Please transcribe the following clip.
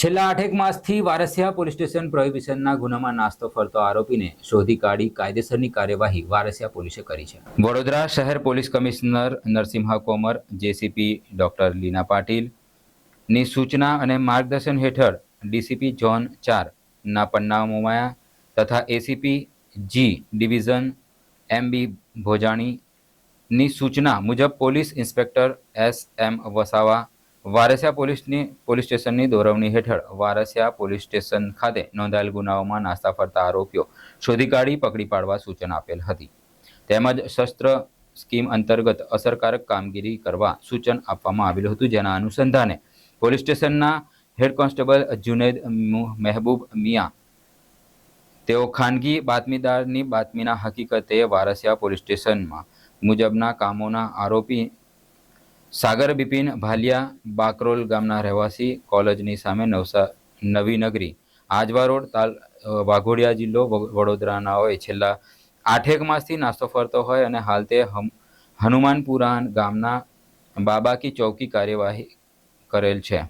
છેલ્લા આઠેક માસથી Varasiya police station પ્રોહિબિશનના ગુનામાં નાસ્તો ફરતો આરોપીને શોધી કાઢી કાયદેસરની કાર્યવાહી વારસિયા પોલીસે કરી છે. વડોદરા શહેર police commissioner Narasimha Komar, JCP doctor Leena પાટીલની સૂચના અને માર્ગદર્શન હેઠળ ડીસીપી જોન ચાર ના પન્ના મોમાયા તથા એસીપી જી ડિવિઝન એમ બી ભોજાણીની સૂચના મુજબ police inspector S M Vasava Varasiya પોલીસની પોલીસ સ્ટેશનની દોરવણી હેઠળ વારસિયા પોલીસ સ્ટેશન ખાતે નોંધાયેલ ગુનાઓમાં નાસ્તા ફરતા આરોપીઓ શોધી કાઢી પકડી પાડવા સૂચન આપેલ હતી. તેમજ શસ્ત્ર સ્કીમ અંતર્ગત અસરકારક કામગીરી કરવા સૂચન આપવામાં આવેલું હતું, જેના અનુસંધાને પોલીસ સ્ટેશનના હેડ કોન્સ્ટેબલ જુનેદ મહેબૂબ મિયા, તેઓ ખાનગી બાતમીદારની બાતમીના હકીકતે વારસિયા પોલીસ સ્ટેશનમાં મુજબના કામોના આરોપી સાગર બિપિન ભાલિયા બાકરોલ ગામના રહેવાસી કોલેજની સામે નવસા, નવી નગરી. આજવા રોડ તાલ વાઘોડિયા જિલ્લો વડોદરાના હોય. છેલ્લા આઠેક માસથી નાસ્તો ફરતો હોય અને હાલ તે હનુમાનપુરા ગામના બાબાકી ચોકી કાર્યવાહી કરેલ છે.